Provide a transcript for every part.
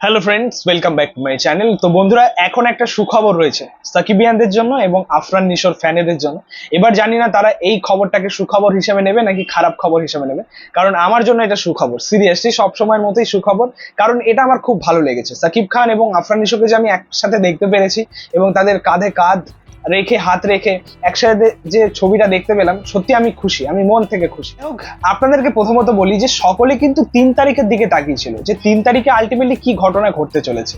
Hello friends welcome back to my channel তো বন্ধুরা, এখন একটা সুখবর রয়েছে সাকিবিয়ানদের জন্য এবং আফরান নিশোর ফ্যানেদের জন্য। এবার জানি না তারা এই খবরটাকে সুখবর হিসেবে নেবে নাকি খারাপ খবর হিসেবে নেবে। কারণ আমার জন্য এটা সুখবর। সিরিয়াসলি সব সময়ের মতোই সুখবর। কারণ এটা আমার খুব ভালো লেগেছে। সাকিব খান এবং আফরান নিশোকে যে আমি একসাথে দেখতে পেরেছি এবং তাদের কাঁধে কাঁধ রেখে হাত রেখে একসাথে যে ছবিটা দেখতে পেলাম সত্যি আমি খুশি আমি মন থেকে খুশি। আপনাদেরকে প্রথমত বলি যে সকলে কিন্তু তিন তারিখের দিকে তাকিয়েছিল যে তিন তারিখে আলটিমেটলি কি ঘটনা ঘটতে চলেছে।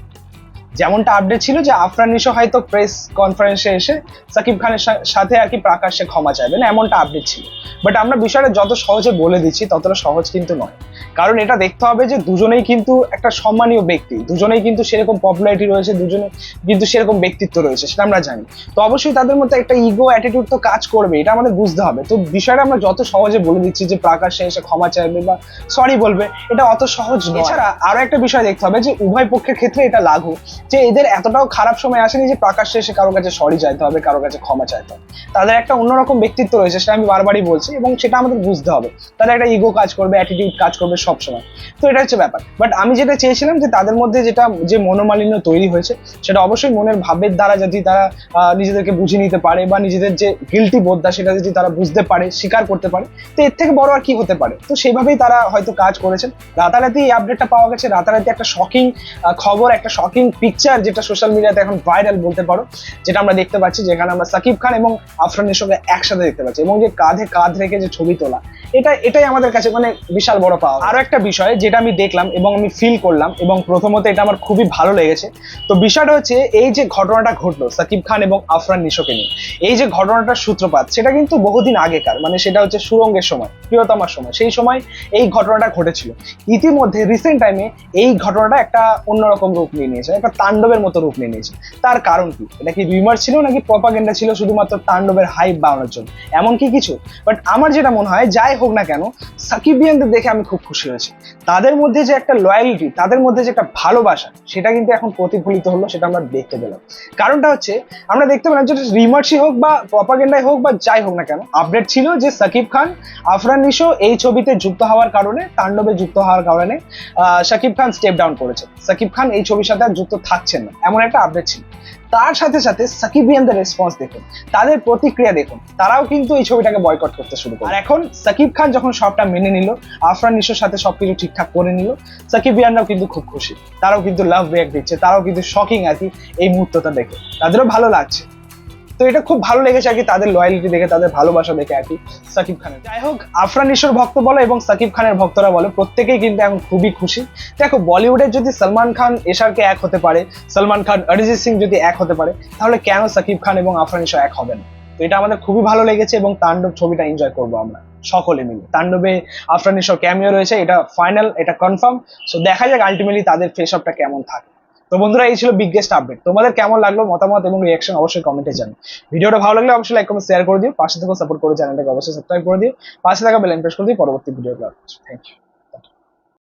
যেমনটা আপডেট ছিল যে আফরান নিশো হয়তো প্রেস কনফারেন্সে এসে সাকিব খানের সাথে আর কি প্রকাশ্যে ক্ষমা চাইবেন এমনটা আপডেট ছিল। বাট আমরা বিষয়টা যত সহজে বলে দিচ্ছি ততটা সহজ কিন্তু নয়। কারণ এটা দেখতে হবে যে দুজনেই কিন্তু একটা সম্মানীয় ব্যক্তি দুজনেই কিন্তু সেরকম পপুলারিটি রয়েছে দুজনে কিন্তু সেরকম ব্যক্তিত্ব রয়েছে সেটা আমরা জানি। তো অবশ্যই তাদের মধ্যে একটা ইগো অ্যাটিটিউড তো কাজ করবে এটা আমাদের বুঝতে হবে। তো বিষয়টা আমরা যত সহজে বলে দিচ্ছি যে প্রকাশ্যে এসে ক্ষমা চাইবে বা সরি বলবে এটা অত সহজ নয়। এছাড়া আরও একটা বিষয় দেখতে হবে যে উভয় পক্ষের ক্ষেত্রে এটা লাগু। যে এদের এতটাও খারাপ সময় আসেনি যে প্রকাশ্যে এসে কারও কাছে সরি চাইতে হবে, কারও কাছে ক্ষমা চাইতে হবে। তাদের একটা অন্যরকম ব্যক্তিত্ব রয়েছে, সেটা আমি বারবারই বলছি এবং সেটা আমাদের বুঝতে হবে। তাদের একটা ইগো কাজ করবে অ্যাটিটিউড কাজ করবে সব সময় তো এটা হচ্ছে ব্যাপার। বাট আমি যেটা চেয়েছিলাম যে তাদের মধ্যে যেটা, যে মনোমালিন্য তৈরি হয়েছে, সেটা অবশ্যই মনের ভাবের দ্বারা যদি তারা নিজেদেরকে বুঝে নিতে পারে বা নিজেদের যে গিলটি বোধটা, সেটা যদি তারা বুঝতে পারে, স্বীকার করতে পারে, তো এর থেকে বড় আর কি হতে পারে? তো সেইভাবেই তারা হয়তো কাজ করেছেন। রাতারাতি এই আপডেটটা পাওয়া গেছে। রাতারাতি একটা শকিং খবর, একটা শকিং পিকচার যেটা সোশ্যাল মিডিয়াতে এখন ভাইরাল বলতে পারো, যেটা আমরা দেখতে পাচ্ছি, যেখানে আমরা সাকিব খান এবং আফরানের সঙ্গে একসাথে দেখতে পাচ্ছি এবং যে কাঁধে কাঁধ রেখে যে ছবি তোলা এটা, এটাই আমাদের কাছে মানে বিশাল বড় পাওয়া। আরও একটা বিষয় যেটা আমি দেখলাম এবং আমি ফিল করলাম এবং প্রথমত এটা আমার খুবই ভালো লেগেছে। তো বিষয়টা হচ্ছে, এই যে ঘটনাটা ঘটলো সাকিব খান এবং আফরান নিশোকে নিয়ে, এই যে ঘটনাটার সূত্রপাত, সেটা কিন্তু বহুদিন আগেকার মানে সেটা হচ্ছে সুরঙ্গের সময়, প্রিয়তমার সময়, সেই সময় এই ঘটনাটা ঘটেছিল। ইতিমধ্যে রিসেন্ট টাইমে এই ঘটনাটা একটা অন্যরকম রূপ নিয়ে নিয়েছে, একটা তাণ্ডবের মতো রূপ নিয়ে নিয়েছে। তার কারণ কি? এটা কি রিউমার ছিল নাকি প্রপাগেন্ডা ছিল শুধুমাত্র তাণ্ডবের হাইপ বাড়ানোর জন্য? এমন কি কিছু। বাট আমার যেটা মনে হয়, যাই হোক না কেন, সাকিবিয়ানদের দেখে আমি খুব খুশি হয়েছি। তাদের মধ্যে যে একটা লয়্যালিটি তাদের মধ্যে যে একটা ভালোবাসা, সেটা কিন্তু এখন প্রতিফলিত হলো, সেটা আমরা দেখতে পেলাম। কারণটা হচ্ছে, আমরা দেখতে পেলাম যেটা রিমার্সি হোক বা প্রপাগেন্ডাই হোক বা যাই হোক না কেন আপডেট ছিল যে সাকিব খান, আফরান নিশো এই ছবিতে যুক্ত হওয়ার কারণে, তাণ্ডবে যুক্ত হওয়ার কারণে সাকিব খান স্টেপ ডাউন করেছে। সাকিব খান এই ছবির সাথে আর যুক্ত থাকছেন না, এমন একটা আপডেট ছিল। তার সাথে সাথে সাকিবিয়ানদের রেসপন্স দেখুন, তাদের প্রতিক্রিয়া দেখুন, তারাও কিন্তু এই ছবিটাকে বয়কট করতে শুরু করে আর এখন সাকিব খান যখন সবটা মেনে নিল, আফরান নিশোর সাথে সবকিছু ঠিকঠাক করে নিল। সাকিবিয়ানরাও কিন্তু খুব খুশি। তারাও কিন্তু লাভ রিয়াক্ট দিচ্ছে, তারাও কিন্তু শকিং আর কি এই মুহূর্তটা দেখে। তাদেরও ভালো লাগছে। তো এটা খুব ভালো লেগেছে আর কি, তাদের লয়্যালিটি দেখে, তাদের ভালোবাসা দেখে আর কি সাকিব খানের। যাই হোক, আফরান নিশোর ভক্ত বলো এবং সাকিব খানের ভক্তরা বলো, প্রত্যেকেই কিন্তু এখন খুবই খুশি। দেখো, বলিউডের যদি সলমান খান, এশারকে এক হতে পারে, সলমান খান, অরিজিৎ সিং যদি এক হতে পারে, তাহলে কেন সাকিব খান এবং আফরান নিশো এক হবে না? এটা আমাদের খুবই ভালো লেগেছে এবং তাণ্ডব ছবিটা এনজয় করব আমরা, সকলে মিলে। তাণ্ডবে আফরান নিশোর ক্যামিও রয়েছে, এটা ফাইনাল এটা কনফার্ম সো দেখা যাক আলটিমেটলি তাদের ফেস কেমন থাকে। তো বন্ধুরা, এই ছিল বিগেস্ট আপডেট তোমাদের কেমন লাগল মতামত এবং রিয়াকশন অবশ্যই কমেন্টে জানো ভিডিওটা ভালো লাগলে অবশ্যই লাইক কমেন্ট শেয়ার করে দিও। পাশে থেকে সাপোর্ট করে চ্যানেলটাকে অবশ্যই সাবস্ক্রাইব করে দিও। পাশে থাকা বেল প্রেস করে দিও। পরবর্তী ভিডিও থ্যাংক ইউ